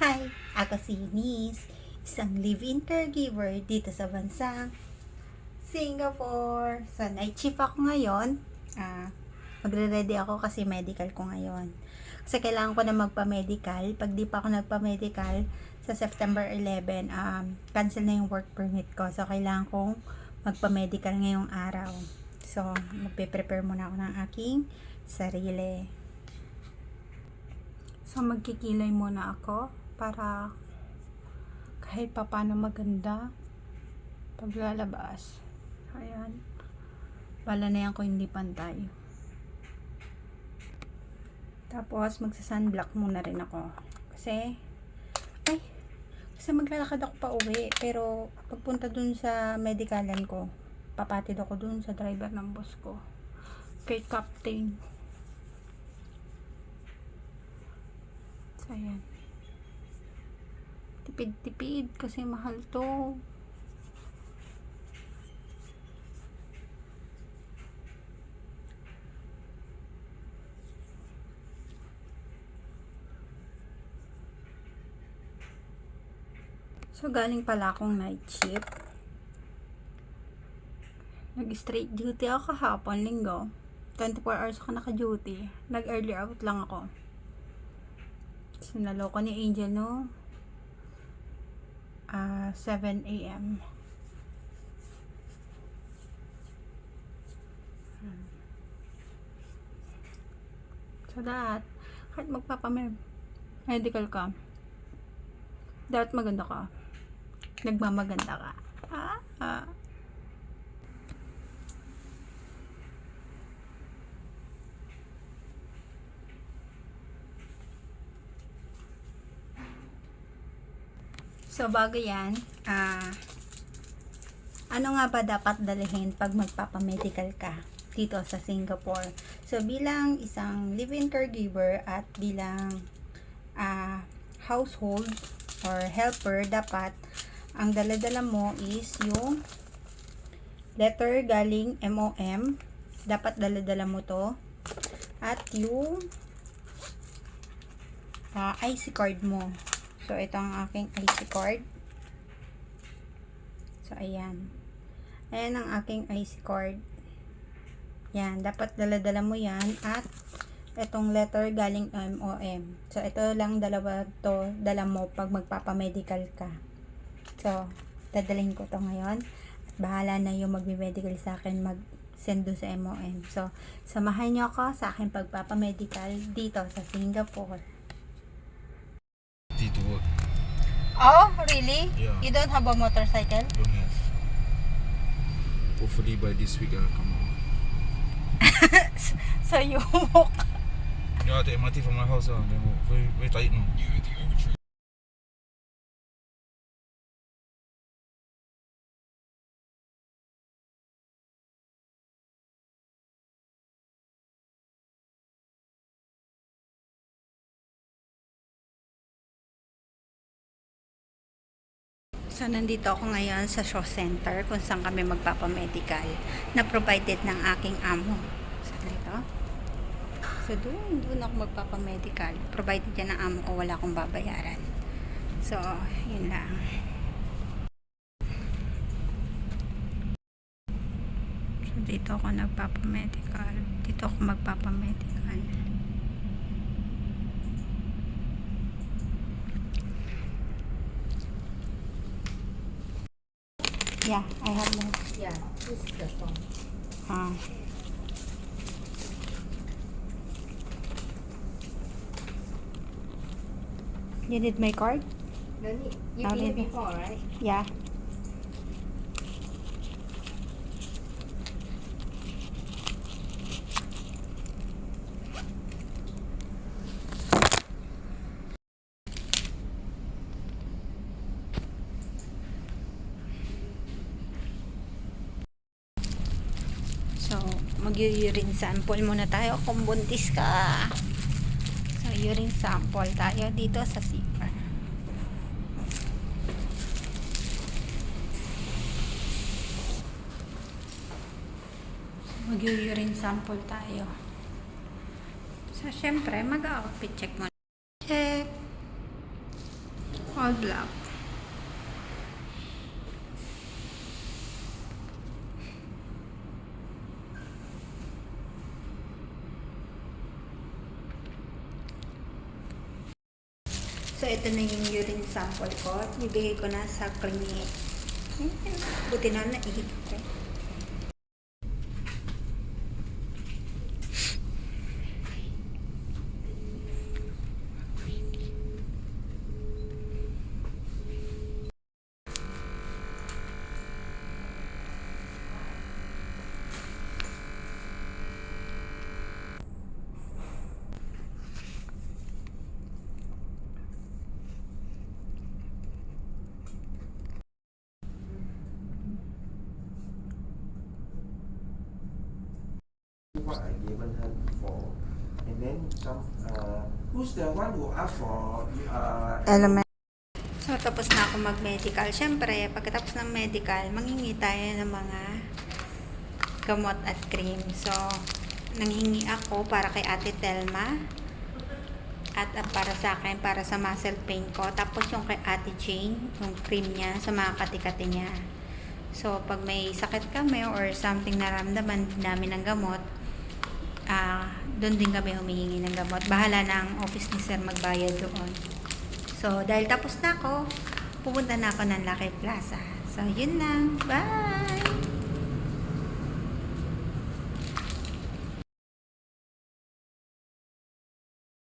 Hi, ako si Eunice, isang live-in caregiver dito sa bansang Singapore. So, night shift ako ngayon. Ah, magre-ready ako kasi medical ko ngayon. Kasi kailangan ko na magpa-medical. Pag di pa ako nagpa-medical, sa September 11, um, cancel na yung work permit ko. So, kailangan kong magpa-medical ngayong araw. So, magpe-prepare muna ako ng aking sarili. So, magkikilay muna ako para kahit pa paano maganda paglalabas. Ayan. Bala na yan ko hindi pantay. Tapos, magsa-sunblock muna rin ako. Kasi, ay, kasi maglalakad ako pa uwi. Pero, pagpunta dun sa medicalan ko, papatid ako dun sa driver ng boss ko. Kay Captain. So, ayan. Tipid-tipid kasi mahal to. So, galing pala akong night shift. Nag-straight duty ako kahapon, linggo. 24 hours ako naka-duty. Nag-early out lang ako. Sinalo ko ni Angel no ah 7 a.m. So that, kahit magpapamedical ka, dapat maganda ka. Nagmamaganda ka. Ah, ah. So, bago yan, ah, ano nga ba dapat dalhin pag magpapamedical ka dito sa Singapore? So, bilang isang live-in caregiver at bilang ah, household or helper, dapat ang daladala mo is yung letter galing MOM. Dapat daladala mo to. At yung ah, IC card mo. So, ito ang aking IC card. So, ayan. Ayan ang aking IC card. Yan. Dapat daladala mo yan. At, itong letter galing MOM. So, ito lang dalawa to dala mo pag magpapamedical ka. So, dadalhin ko to ngayon. At bahala na yung magme-medical sa akin mag-send doon sa MOM. So, samahan nyo ako sa aking pagpapamedical dito sa Singapore. to work. Oh, really? Yeah. You don't have a motorcycle? Don't have. Hopefully by this week I'll come out. so you walk. Yeah, I take MRT from my house. Uh, then walk. very very tight now. So, nandito ako ngayon sa show center kung saan kami magpapamedical na provided ng aking amo. So, dito. So, doon, doon ako magpapamedical. Provided yan ng amo ko, wala akong babayaran. So, yun lang. So, dito ako nagpapamedical. Dito ako magpapamedical. Yeah, I have more. Yeah, this is the phone. Ah. You need my card? No need. You here maybe. before, right? Yeah. So, mag-urine sample muna tayo kung buntis ka. So, urine sample tayo dito sa CPR. Mag-urine sample tayo. So, syempre, mag-outfit check muna. Check. All black. So, ito na yung urine sample ko. Ibigay ko na sa clinic. Buti na naihip ko. What I given her before. And then some uh who's the one who asked for uh Element. So, tapos na ako mag-medical. Siyempre, pagkatapos ng medical, mangingi tayo ng mga gamot at cream. So, nanghingi ako para kay Ate Telma at uh, para sa akin, para sa muscle pain ko. Tapos yung kay Ate Jane, yung cream niya sa mga katikati niya. So, pag may sakit kami or something naramdaman namin ng gamot, doon din kami humihingi ng gamot. Bahala na ang office ni Sir magbayad doon. So, dahil tapos na ako, pupunta na ako ng Lucky Plaza. So, yun lang. Bye!